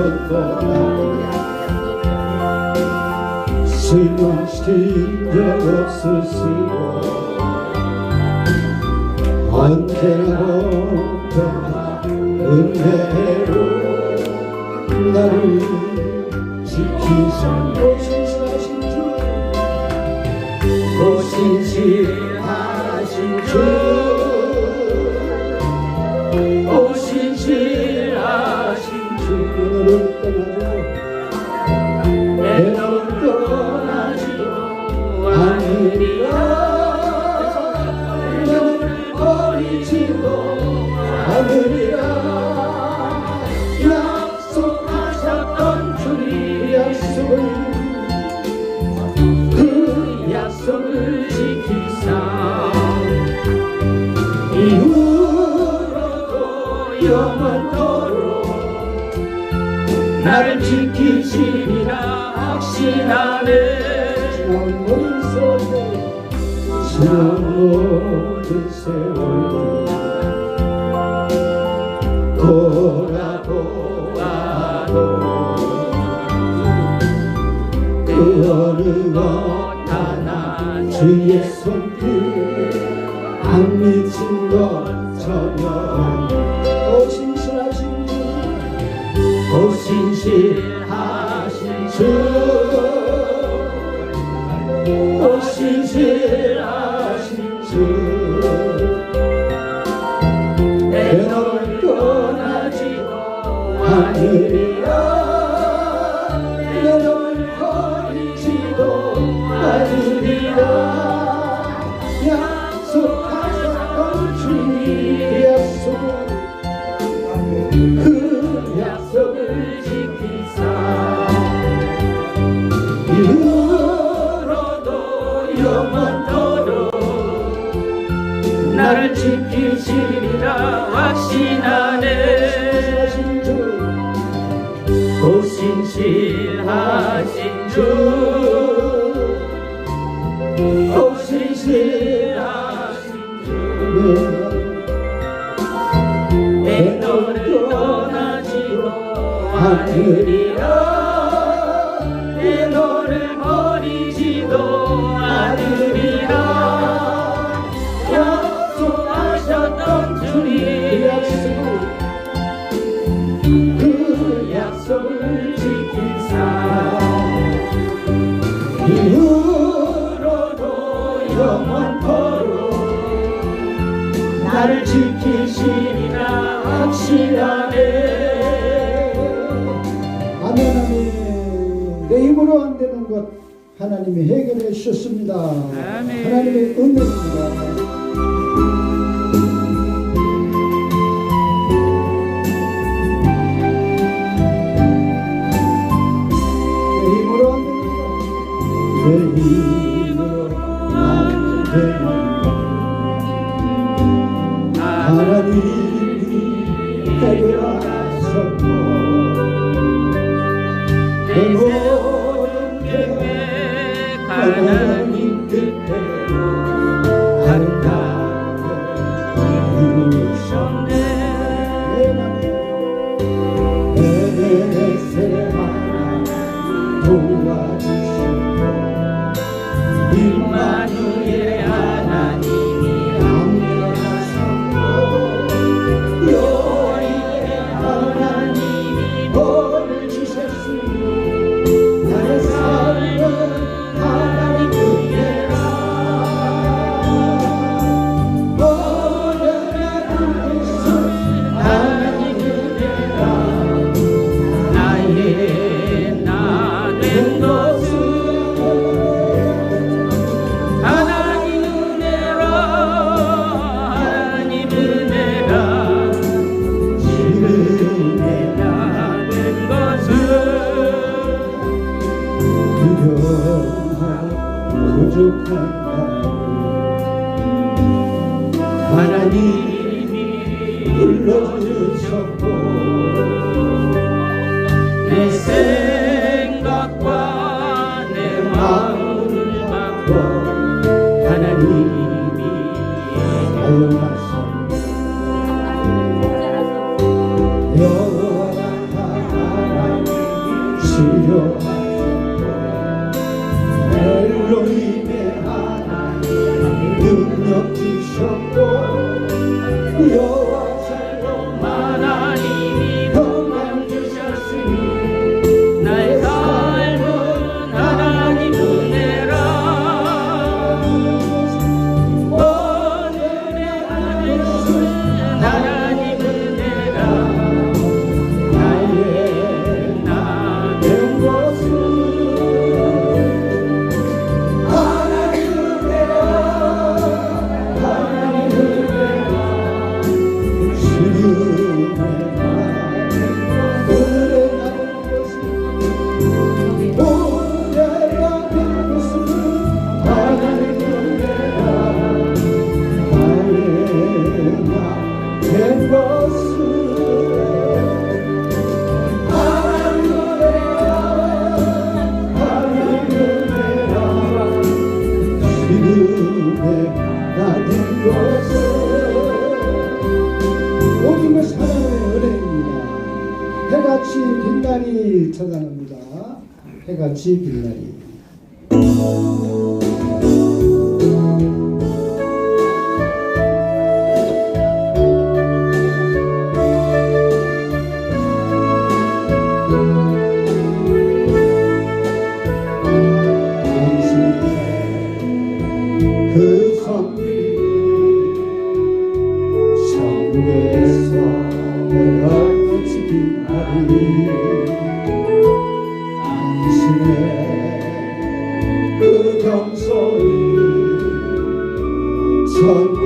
있었다 실망시킨 적 없을 수가 언제나 언제나 은혜로 나를 진심이라 확신하네. 지난 모든 세월 지난 모든 세월. 돌아보아도 그 어느 것 하나 주의 손 나를 지키시리라 확실하네. 아멘 아멘. 내 힘으로 안 되는 것 하나님이 해결해 주셨습니다. 아멘. 하나님의 은혜입니다. 하나님 내게 하셨고 행복 빛나리 처단합니다. 해같이 빛나리. 그 경솔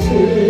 Jesus.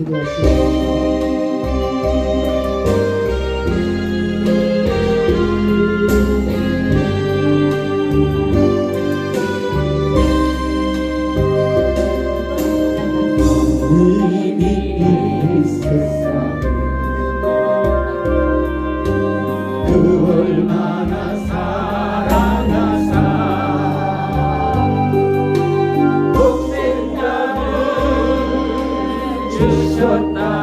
이 라？ Good night.